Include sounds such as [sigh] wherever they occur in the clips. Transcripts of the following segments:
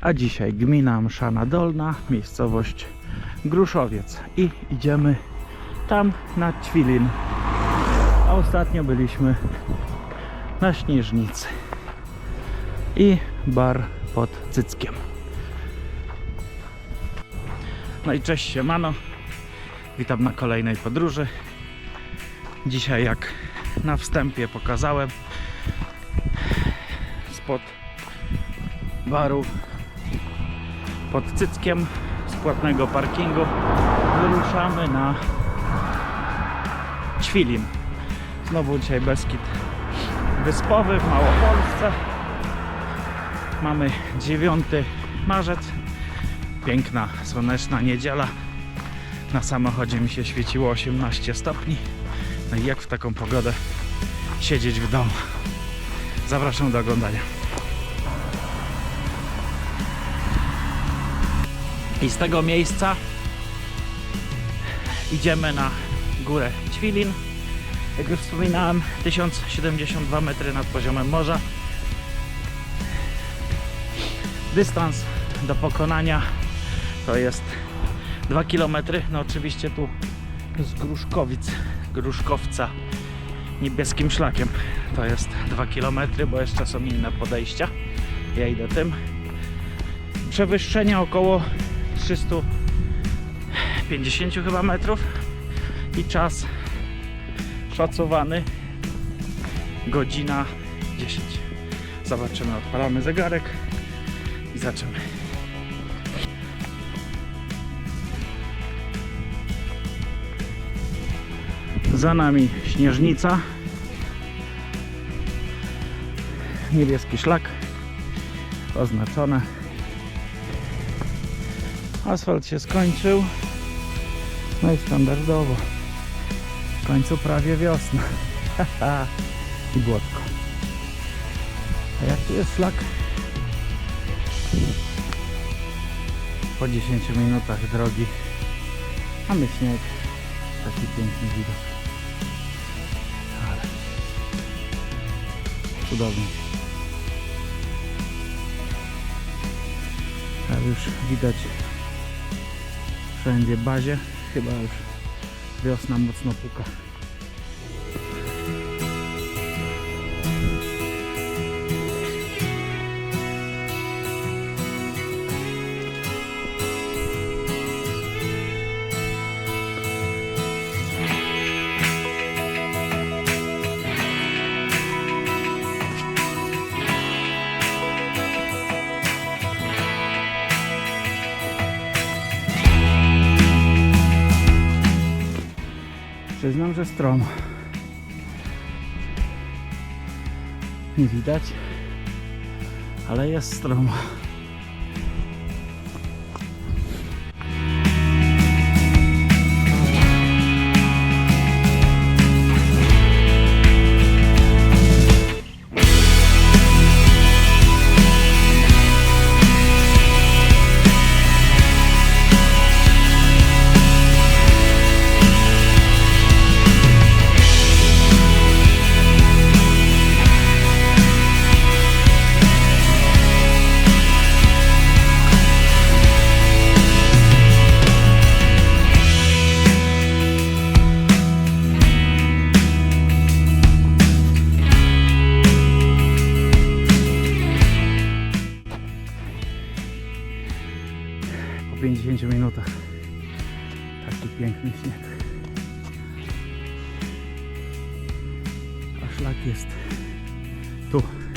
A dzisiaj gmina Mszana Dolna, miejscowość Gruszowiec. I idziemy tam na Ćwilin. A ostatnio byliśmy na Śnieżnicy. I bar pod Cyckiem. No i cześć siemano. Witam na kolejnej podróży. Dzisiaj jak na wstępie pokazałem spod baru pod Cyckiem z płatnego parkingu wyruszamy na Ćwilin. Znowu dzisiaj Beskid Wyspowy w Małopolsce. Mamy 9 marzec. Piękna, słoneczna niedziela. Na samochodzie mi się świeciło 18 stopni. No i jak w taką pogodę siedzieć w domu? Zapraszam do oglądania. I z tego miejsca idziemy na górę Ćwilin. Jak już wspominałem, 1072 metry nad poziomem morza. Dystans do pokonania to jest 2 km. No oczywiście tu z Gruszkowic, Gruszkowca niebieskim szlakiem to jest 2 km, bo jeszcze są inne podejścia. Ja idę tym. Przewyższenie około 350 chyba metrów i czas szacowany godzina 10. Zobaczymy, odpalamy zegarek i zaczynamy. Za nami śnieżnica. Niebieski szlak oznaczone. Asfalt się skończył. No i standardowo. W końcu prawie wiosna. [laughs] I błotko. A jak tu jest szlak? Po 10 minutach drogi mamy śnieg. Taki piękny widok. Ale cudownie. Już widać wszędzie bazie. Chyba już wiosna mocno puka. Przyznam, że stromo. Nie widać, ale jest stromo. Piękny śnieg. A szlak jest tu.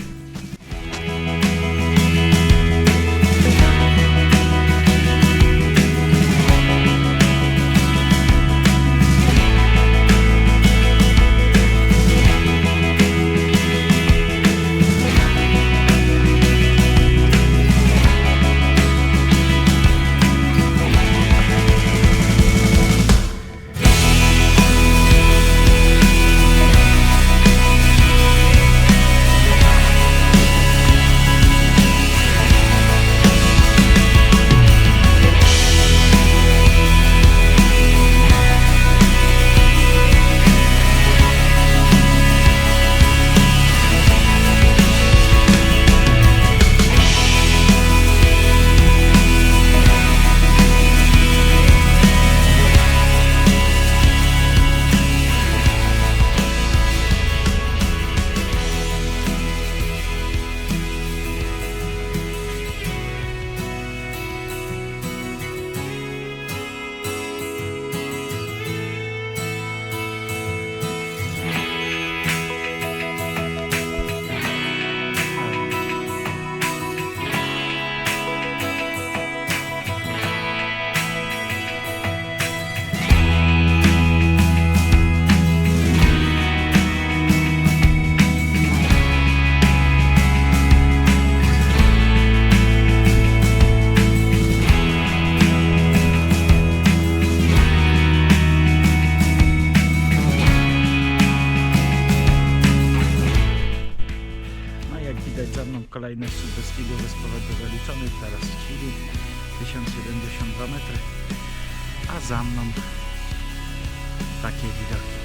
Takie widoki.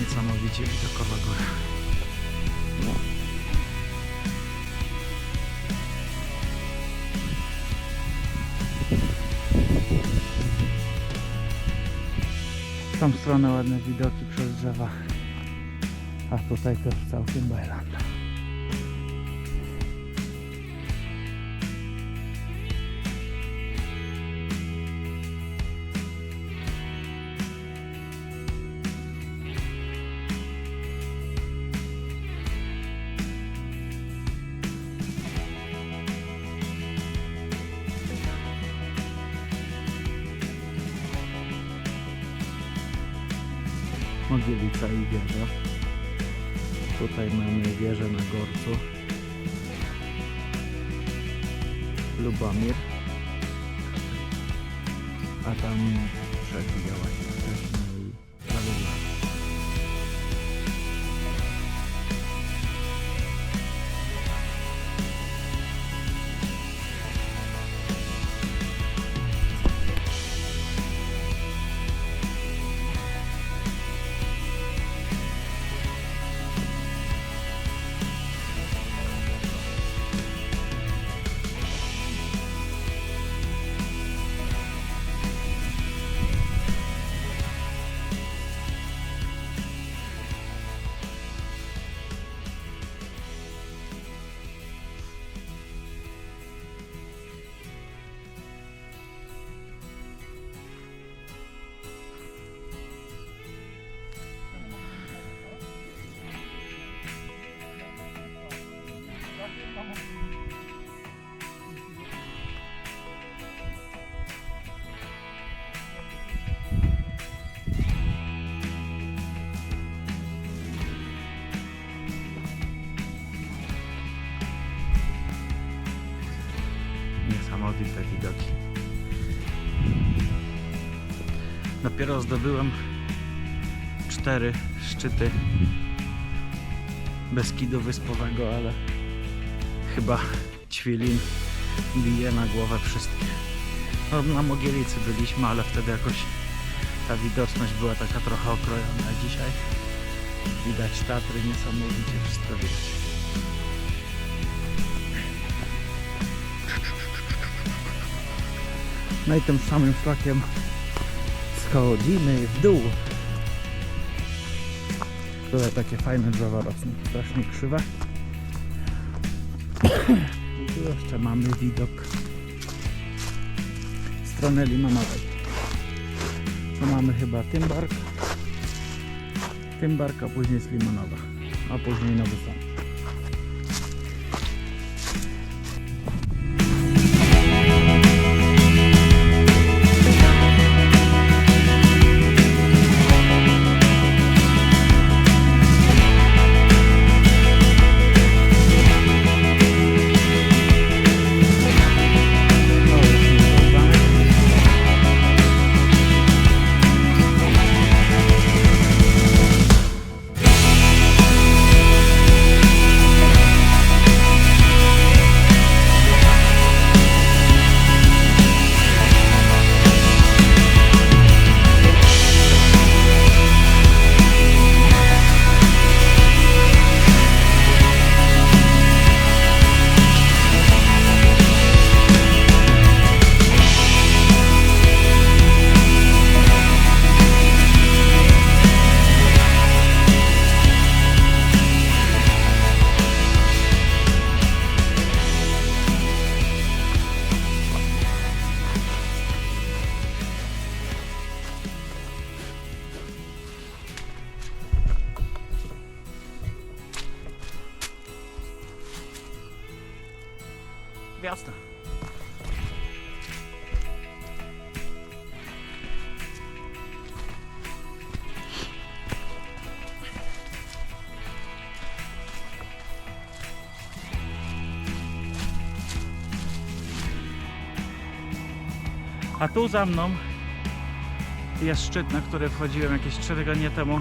Niesamowicie widokowa góra. W tą stronę ładne widoki przez drzewa, a tutaj też całkiem bajlanda. Mogielica i wieża. Tutaj mamy wieżę na Gorcu. Lubomir. A tam przebijała się Niesamowite widoki. Dopiero zdobyłem cztery szczyty Beskidu Wyspowego, ale chyba ćwilin bije na głowę wszystkie. No, na Mogielicy byliśmy, ale wtedy jakoś ta widoczność była taka trochę okrojona. Dzisiaj widać Tatry, niesamowicie wszystko widać. No i tym samym szlakiem schodzimy w dół. Tutaj takie fajne drzewa rosną, strasznie krzywe. [coughs] I tu jeszcze mamy widok w stronę Limonowej. Tu mamy chyba Tymbark, Tymbark, a później jest Limonowa, a później Nowy Sącz. A tu za mną jest szczyt, na który wchodziłem jakieś 3 tygodnie temu.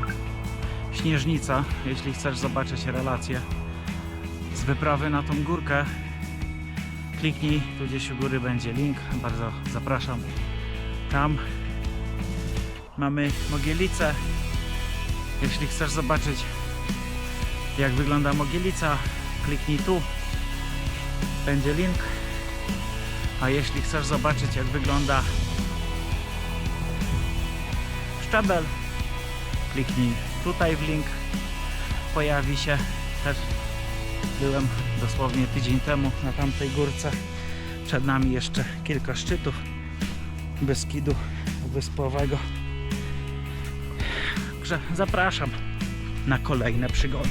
Śnieżnica, jeśli chcesz zobaczyć relację z wyprawy na tą górkę, kliknij, tu gdzieś u góry będzie link, bardzo zapraszam. Tam mamy Mogielice. Jeśli chcesz zobaczyć jak wygląda Mogielica, kliknij tu, będzie link. A jeśli chcesz zobaczyć jak wygląda Szczebel, kliknij tutaj w link, pojawi się też byłem dosłownie tydzień temu na tamtej górce. Przed nami jeszcze kilka szczytów Beskidu Wyspowego. Także zapraszam na kolejne przygody.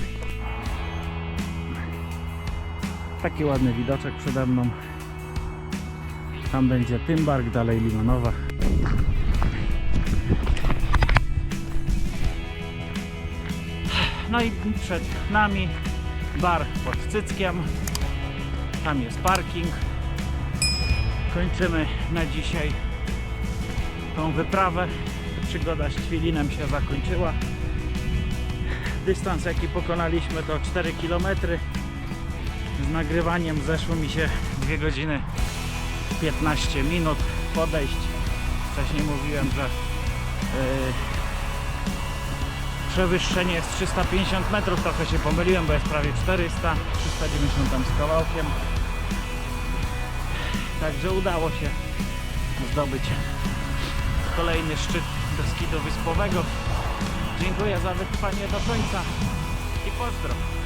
Taki ładny widoczek przede mną. Tam będzie Tymbark, dalej Limanowa. No i przed nami bar pod Cyckiem. Tam jest parking. Kończymy na dzisiaj tą wyprawę. Przygoda z Ćwilinem się zakończyła. Dystans jaki pokonaliśmy to 4 km. Z nagrywaniem zeszło mi się 2 godziny 15 minut podejść. Wcześniej mówiłem, że yy, przewyższenie jest 350 metrów, trochę się pomyliłem, bo jest prawie 400, 390 tam z kawałkiem. Także udało się zdobyć kolejny szczyt Beskidu Wyspowego. Dziękuję za wytrwanie do końca i pozdro.